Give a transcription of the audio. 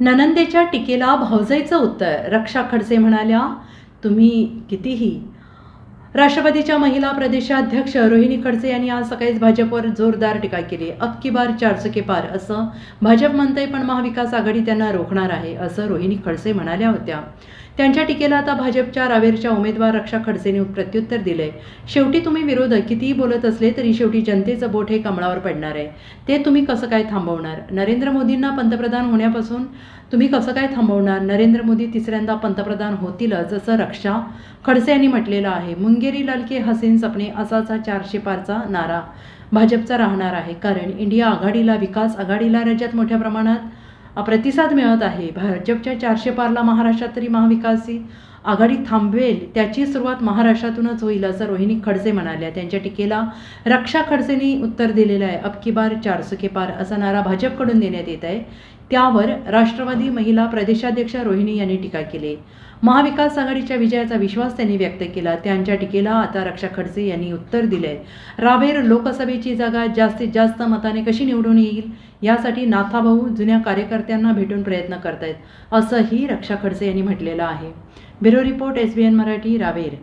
ननंदेच्या टीकेला भावजाईचं उत्तर. रक्षा खडसे म्हणाल्या तुम्ही कितीही राष्ट्रवादीच्या महिला प्रदेशाध्यक्ष रोहिणी खडसे यांनी आज सकाळीच भाजपवर जोरदार टीका केली. अब की बार चारचुके पार असं भाजप म्हणतंय पण महाविकास आघाडी त्यांना रोखणार आहे असं रोहिणी खडसे म्हणाल्या होत्या. त्यांच्या टीकेला आता भाजपच्या रावेरच्या उमेदवार रक्षा खडसेंनी प्रत्युत्तर दिले शेवटी तुम्ही विरोधक कितीही बोलत असले तरी शेवटी जनतेचं बोट हे कमळावर पडणार आहे. ते तुम्ही कसं काय थांबवणार? नरेंद्र मोदींना पंतप्रधान होण्यापासून तुम्ही कसं काय थांबवणार? नरेंद्र मोदी तिसऱ्यांदा पंतप्रधान होतीलच असं रक्षा खडसे यांनी म्हटलेलं आहे. मुंगेरी लालके हसीन सपने असाचा चारशे पारचा नारा. भाजपचा राहणार आहे कारण इंडिया आघाडीला विकास आघाडीला राज्यात मोठ्या प्रमाणात प्रतिसाद मिळत आहे. भाजपच्या चारशे पारला महाराष्ट्रात तरी महाविकासी आघाडी थांबवेल त्याची सुरुवात महाराष्ट्रातूनच होईल असं रोहिणी खडसे म्हणाल्या. त्यांच्या टीकेला रक्षा खडसेंनी उत्तर दिलेलं आहे. अब की बार चारसुके पार असा नारा भाजपकडून देण्यात येत आहे. त्यावर राष्ट्रवादी महिला प्रदेशाध्यक्ष रोहिणी यांनी टीका केली. महाविकास आघाडीच्या विजयाचा विश्वास त्यांनी व्यक्त केला. त्यांच्या टीकेला आता रक्षा खडसे यांनी उत्तर दिलंय. रावेर लोकसभेची जागा जास्तीत जास्त मताने कशी निवडून येईल? यासाठी नाथाभाऊ जुन्या कार्यकर्त्यांना भेटून प्रयत्न करतायत असंही रक्षा खडसे यांनी म्हटलेलं आहे. Bureau report S B N Marathi Raver